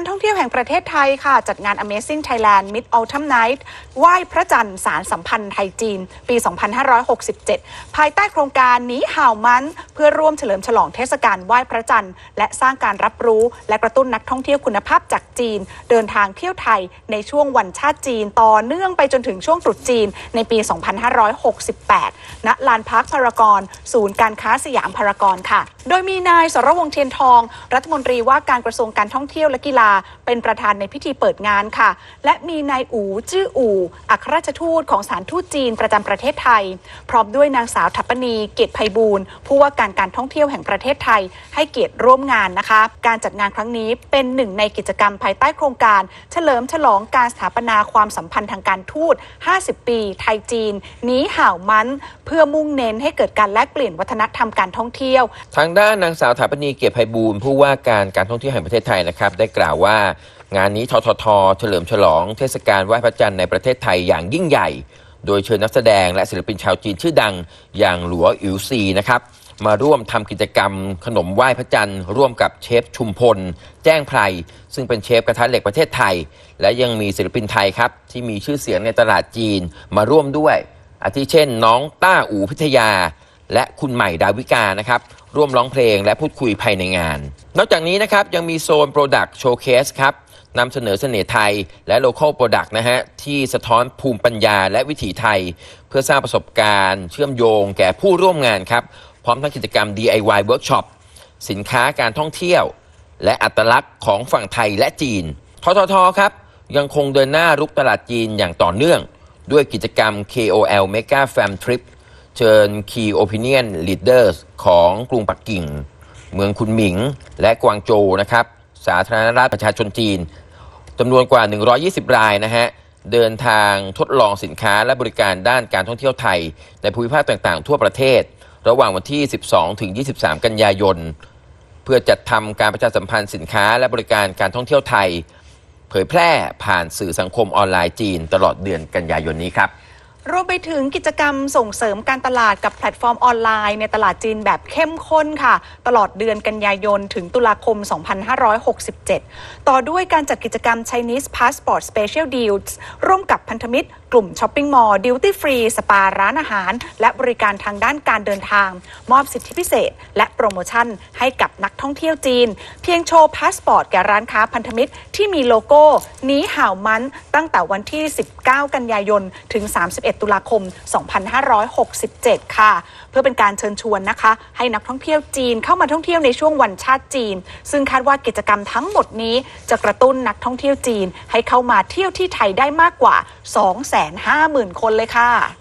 การท่องเที่ยวแห่งประเทศไทยค่ะ จัดงาน Amazing Thailand Mid Autumn Night ไหว้พระจันทร์สารสัมพันธ์ไทยจีน ปี 2567 ภายใต้โครงการหนีห่าวมัน เพื่อร่วมเฉลิมฉลองเทศกาลไหว้พระจันทร์ และสร้างการรับรู้และกระตุ้นนักท่องเที่ยวคุณภาพจากจีน เดินทางเที่ยวไทยในช่วงวันชาติจีน ต่อเนื่องไปจนถึงช่วงตรุษจีนในปี 2568 ณ ลานพักพารากอนศูนย์การค้าสยามพารากอนค่ะ โดยมีนายสรวงเทียนทอง รัฐมนตรีว่าการกระทรวงการท่องเที่ยวและกีฬาเป็นประธานในพิธีเปิดงานค่ะ และมีนายอูจื้ออูอัครราชทูตของสถารทูตจีนประจำประเทศไทย พร้อมด้วยนางสาวทัปปณีเกียรติไพบูลผู้ว่าการการท่องเที่ยวแห่งประเทศไทย ให้เกียรติร่วมงานนะคะ การจัดงานครั้งนี้เป็นหนึ่งในกิจกรรมภายใต้โครงการ เฉลิมฉลองการสถาปนาความสัมพันธ์ทางการทูต 50 ปี ไทยจีนหนีห่าวมัน เพื่อมุ่งเน้นให้เกิดการแลกเปลี่ยนวัฒนธรรมการท่องเที่ยว ทางด้านนางสาวถาปนีเกียรติไพบูลผู้ว่าการการท่องเที่ยวแห่งประเทศไทยนะครับได้กล่าวว่างานนี้ทททเฉลิมฉลองเทศกาลไหว้พระจันทร์ในประเทศไทยอย่างยิ่งใหญ่ โดยเชิญนักแสดงและศิลปินชาวจีนชื่อดังอย่างหลัวอิ๋วซีนะครับมาร่วมทำกิจกรรมขนมไหว้พระจันทร์ร่วมกับเชฟชุมพล แจ้งไพรซึ่งเป็นเชฟกระทะเหล็กประเทศไทย และยังมีศิลปินไทยครับ ที่มีชื่อเสียงในตลาดจีนมาร่วมด้วย อาทิเช่น น้องต้าอู่พิทยา และคุณใหม่ดาวิกานะครับร่วมร้องเพลงและพูดคุยภายในงาน นอกจากนี้นะครับยังมีโซน Product Showcase ครับนำเสนอเสน่ห์ไทยและ Local Product นะฮะ ที่สะท้อนภูมิปัญญาและวิถีไทย เพื่อสร้างประสบการณ์ เชื่อมโยงแก่ผู้ร่วมงานครับ พร้อมทั้งกิจกรรม DIY Workshop สินค้าการท่องเที่ยว และอัตลักษณ์ของฝั่งไทยและจีน ทททครับ ยังคงเดินหน้ารุกตลาดจีนอย่างต่อเนื่อง ด้วยกิจกรรม KOL Mega Fam Trip เชิญ Key Opinion Leaders ของกรุงปักกิ่ง เมืองคุนหมิง และกวางโจวนะครับ สาธารณรัฐประชาชนจีนจำนวนกว่า 120 รายนะฮะ เดินทางทดลองสินค้าและบริการด้านการท่องเที่ยวไทย ในภูมิภาคต่างๆ ทั่วประเทศ ระหว่างวันที่ 12 ถึง 23 กันยายน เพื่อจัดทำการประชาสัมพันธ์สินค้าและบริการการท่องเที่ยวไทย เผยแพร่ผ่านสื่อสังคมออนไลน์จีน ตลอดเดือนกันยายนนี้ครับ รวมไปถึงกิจกรรมส่งเสริมการตลาดกับแพลตฟอร์มออนไลน์ในตลาดจีนแบบเข้มข้นค่ะ ตลอดเดือนกันยายนถึงตุลาคม 2567 ต่อด้วยการจัดกิจกรรม Chinese Passport Special Deals ร่วมกับพันธมิตรกลุ่มช้อปปิ้งมอลล์ดิวตี้ฟรีสปาร้านอาหาร และบริการทางด้านการเดินทาง มอบสิทธิพิเศษ และโปรโมชั่นให้กับนักท่องเที่ยวจีน เพียงโชว์พาสปอร์ตแก่ร้านค้าพันธมิตรที่มีโลโก้นี้ห่าวมันตั้งแต่วันที่ 19 กันยายนถึง 31ตุลาคม 2567 ค่ะ เพื่อเป็นการเชิญชวนนะคะ ให้นักท่องเที่ยวจีนเข้ามาท่องเที่ยวในช่วงวันชาติจีน ซึ่งคาดว่ากิจกรรมทั้งหมดนี้จะกระตุ้นนักท่องเที่ยวจีน ให้เข้ามาเที่ยวที่ไทยได้มากกว่า 250,000 คนเลยค่ะ